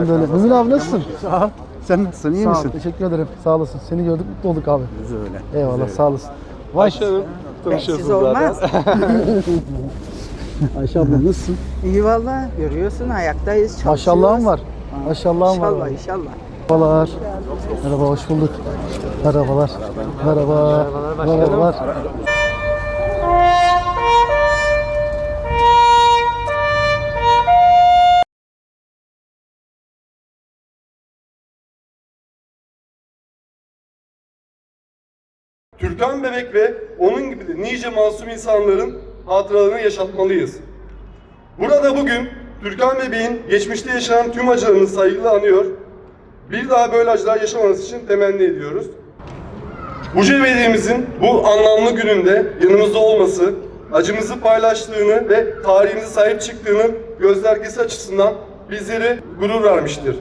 Böyle. Mümin abi nasılsın? Sağ ol. Sen nasılsın? İyi Sağ ol, misin? teşekkür ederim. Sağ olasın. Seni gördük, mutlu olduk abi. Biz öyle. Eyvallah, sağ olasın. Vay Ayşe Hanım. Siz olmaz. Ayşe abla nasılsın? İyi valla görüyorsun ayaktayız çalışıyoruz. Maşallahın var. Maşallahın var. İnşallah inşallah. Merhabalar. Merhaba, hoş bulduk. Merhabalar. Merhaba. Merhabalar. Türkan Bebek ve onun gibi nice masum insanların hatıralarını yaşatmalıyız. Burada bugün Türkan Bebek'in geçmişte yaşanan tüm acılarını saygıyla anıyor. Bir daha böyle acılar yaşamaması için temenni ediyoruz. Buca Belediye'mizin bu anlamlı gününde yanımızda olması, acımızı paylaştığını ve tarihimize sahip çıktığının göstergesi açısından bizlere gurur vermiştir.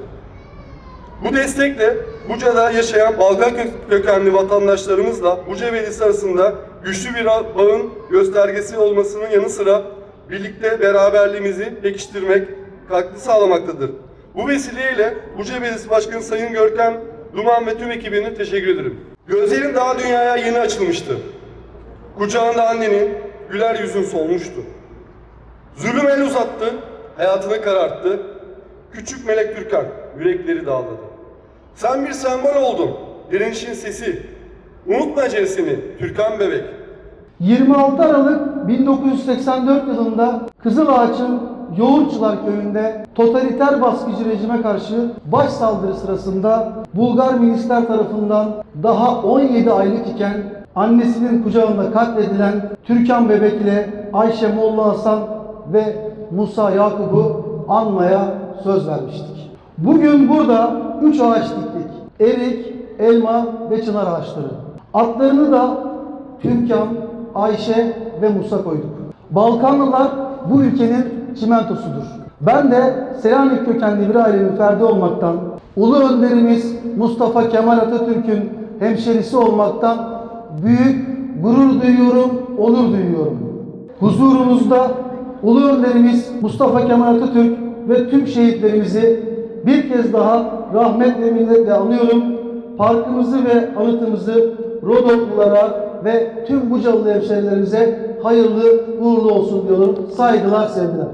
Bu destekle Buca'da yaşayan Balkan kö- kökenli vatandaşlarımızla Buca Belediyesi arasında güçlü bir bağın göstergesi olmasının yanı sıra birlikte beraberliğimizi pekiştirmek, katkı sağlamaktadır. Bu vesileyle Buca Belediyesi Başkanı Sayın Görkem Duman ve tüm ekibine teşekkür ederim. Gözlerim daha dünyaya yeni açılmıştı. Kucağında annenin güler yüzün solmuştu. Zulüm el uzattı, hayatını kararttı. Küçük Melek Türkan yürekleri dağladı. Sen bir sembol oldun, direnişin sesi. Unutma ecelisini Türkan Bebek. 26 Aralık 1984 yılında Kızılağaç'ın Yoğurtçular köyünde totaliter baskıcı rejime karşı baş saldırı sırasında Bulgar milisler tarafından daha 17 aylık iken annesinin kucağında katledilen Türkan Bebek ile Ayşe Molla Hasan ve Musa Yakup'u anmaya söz vermiştik. Bugün burada 3 ağaç diktik. Erik, elma ve çınar ağaçları. Adlarını da Türkan, Ayşe ve Musa koyduk. Balkanlılar bu ülkenin çimentosudur. Ben de Selanik kökenli bir ailenin ferdi olmaktan, Ulu Önderimiz Mustafa Kemal Atatürk'ün hemşerisi olmaktan büyük gurur duyuyorum, onur duyuyorum. Huzurunuzda Ulu Önderimiz Mustafa Kemal Atatürk ve tüm şehitlerimizi bir kez daha rahmet ve minnetle anıyorum. Parkımızı ve anıtımızı Rodoklulara ve tüm Bucalı hemşehrilerimize hayırlı uğurlu olsun diyorum. Saygılar, sevgiler.